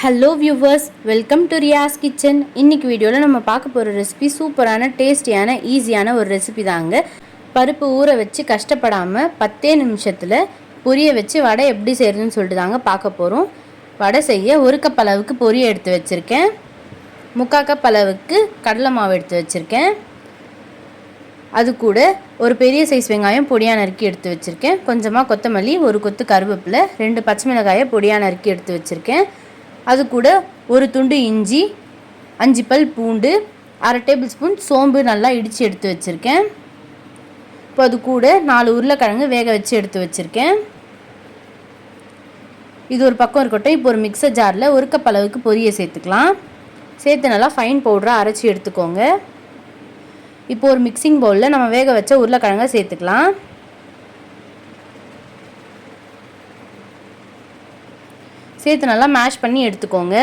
Hello viewers welcome to Riyas kitchen இன்னைக்கு வீடியோவில் நம்ம பார்க்க போகிற ரெசிபி சூப்பரான டேஸ்டியான ஈஸியான ஒரு ரெசிபி தாங்க. பருப்பு ஊற வச்சு கஷ்டப்படாமல் பத்தே நிமிஷத்தில் பொரிய வச்சு வடை எப்படி செய்கிறதுன்னு சொல்லிட்டு தாங்க பார்க்க போகிறோம் வடை செய்ய ஒரு கப் அளவுக்கு பொரிய எடுத்து வச்சுருக்கேன். முக்கால் கப் அளவுக்கு கடலை மாவு எடுத்து வச்சுருக்கேன். அது கூட ஒரு பெரிய சைஸ் வெங்காயம் பொடியாக நறுக்கி எடுத்து வச்சுருக்கேன். கொஞ்சமாக கொத்தமல்லி ஒரு கொத்து கருவேப்பிலை ரெண்டு பச்சை மிளகாயை பொடியாக நறுக்கி எடுத்து வச்சுருக்கேன். அது கூட ஒரு துண்டு இஞ்சி அஞ்சு பல் பூண்டு அரை டேபிள் ஸ்பூன் சோம்பு நல்லா இடித்து எடுத்து வச்சுருக்கேன். இப்போ அது கூட நாலு உருளைக்கிழங்கு வேக வச்சு எடுத்து வச்சுருக்கேன். இது ஒரு பக்கம் இருக்கட்டும். இப்போ ஒரு மிக்சர் ஜாரில் ஒரு கப் அளவுக்கு பொரியை சேர்த்துக்கலாம். சேர்த்து நல்லா ஃபைன் பவுடராக அரைச்சி எடுத்துக்கோங்க. இப்போ ஒரு மிக்சிங் பவுலில் நம்ம வேக வச்ச உருளைக்கிழங்கை சேர்த்துக்கலாம். சேர்த்து நல்லா மேஷ் பண்ணி எடுத்துக்கோங்க.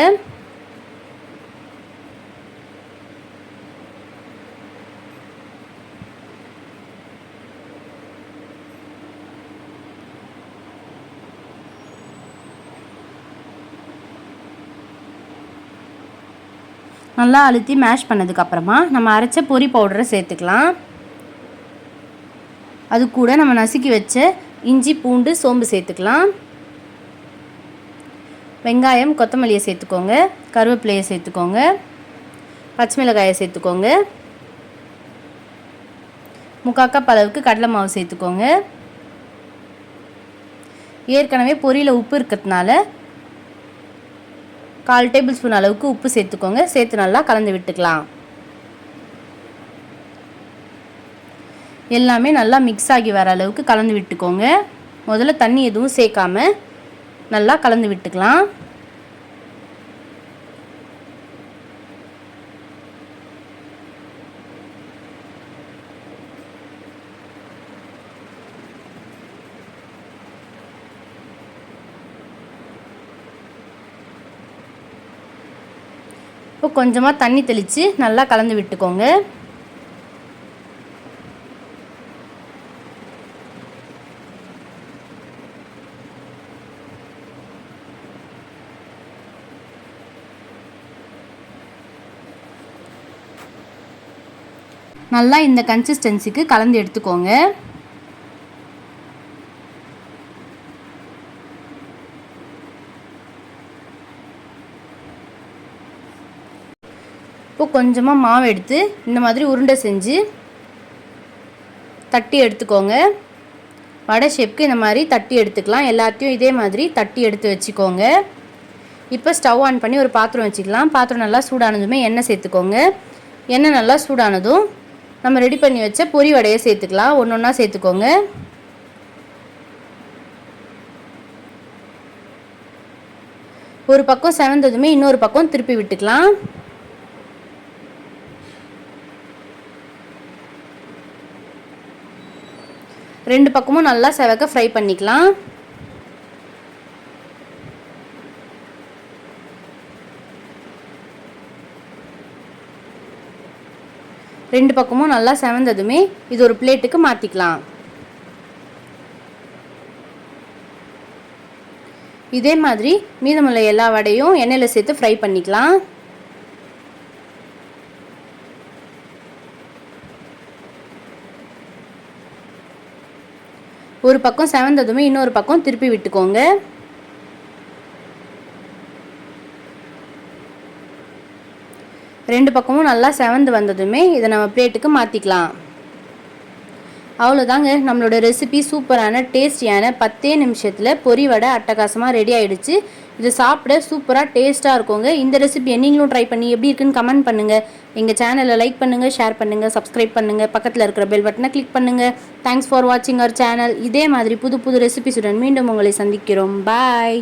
நல்லா அழுத்தி மேஷ் பண்ணதுக்கப்புறமா நம்ம அரைச்ச பொரி பவுடரை சேர்த்துக்கலாம். அது கூட நம்ம நசுக்கி வச்ச இஞ்சி பூண்டு சோம்பு சேர்த்துக்கலாம். வெங்காயம் கொத்தமல்லியை சேர்த்துக்கோங்க. கருவேப்பிலையை சேர்த்துக்கோங்க. பச்சை மிளகாயை சேர்த்துக்கோங்க. முக்கால் கப் அளவுக்கு கடலை மாவு சேர்த்துக்கோங்க. ஏற்கனவே பொரியில் உப்பு இருக்கிறதுனால கால் டேபிள் ஸ்பூன் அளவுக்கு உப்பு சேர்த்துக்கோங்க. சேர்த்து நல்லா கலந்து விட்டுக்கலாம். எல்லாமே நல்லா மிக்ஸ் ஆகி வர அளவுக்கு கலந்து விட்டுக்கோங்க. முதல்ல தண்ணி எதுவும் சேர்க்காமல் நல்லா கலந்து விட்டுக்கலாம். இப்போ கொஞ்சமாக தண்ணி தெளித்து நல்லா கலந்து விட்டுக்கோங்க. நல்லா இந்த கன்சிஸ்டன்சிக்கு கலந்து எடுத்துக்கோங்க. இப்போ கொஞ்சமாக மாவு எடுத்து இந்த மாதிரி உருண்டை செஞ்சு தட்டி எடுத்துக்கோங்க. வடை ஷேப்க்கு இந்த மாதிரி தட்டி எடுத்துக்கலாம். எல்லாத்தையும் இதே மாதிரி தட்டி எடுத்து வச்சுக்கோங்க. இப்போ ஸ்டவ் ஆன் பண்ணி ஒரு பாத்திரம் வச்சுக்கலாம். பாத்திரம் நல்லா சூடானதுமே எண்ணெய் சேர்த்துக்கோங்க. எண்ணெய் நல்லா சூடானதும் நம்ம ரெடி பண்ணி வச்ச பொரி வடையை சேர்த்துக்கலாம். ஒன்று ஒன்றா சேர்த்துக்கோங்க. ஒரு பக்கம் செவந்ததுமே இன்னொரு பக்கம் திருப்பி விட்டுக்கலாம். ரெண்டு பக்கமும் நல்லா செவக்க ஃப்ரை பண்ணிக்கலாம். ரெண்டு பக்கமும் நல்லா செவந்ததுமே இது ஒரு பிளேட்டுக்கு மாற்றிக்கலாம் இதே மாதிரி மீதமுள்ள எல்லா வடையும் எண்ணெயில் சேர்த்து ஃப்ரை பண்ணிக்கலாம். ஒரு பக்கம் செவந்ததுமே இன்னொரு பக்கம் திருப்பி விட்டுக்கோங்க. ரெண்டு பக்கமும் நல்லா செவந்து வந்ததுமே இதை நம்ம பிளேட்டுக்கு மாற்றிக்கலாம் அவ்வளோதாங்க நம்மளோட ரெசிபி சூப்பரான டேஸ்டியான பத்தே நிமிஷத்தில் பொரி வடை அட்டகாசமாக ரெடி ஆகிடுச்சு இது சாப்பிட சூப்பராக டேஸ்ட்டாக இருக்குங்க. இந்த ரெசிபியை நீங்களும் ட்ரை பண்ணி எப்படி இருக்குன்னு கமெண்ட் பண்ணுங்கள் எங்கள் சேனலை லைக் பண்ணுங்கள் ஷேர் பண்ணுங்கள் சப்ஸ்கிரைப் பண்ணுங்கள் பக்கத்தில் இருக்கிற பெல் பட்டனை கிளிக் பண்ணுங்கள் தேங்க்ஸ் ஃபார் வாட்சிங் அவர் சேனல் இதே மாதிரி புது புது ரெசிபிஸுடன் மீண்டும் உங்களை சந்திக்கிறோம். பாய்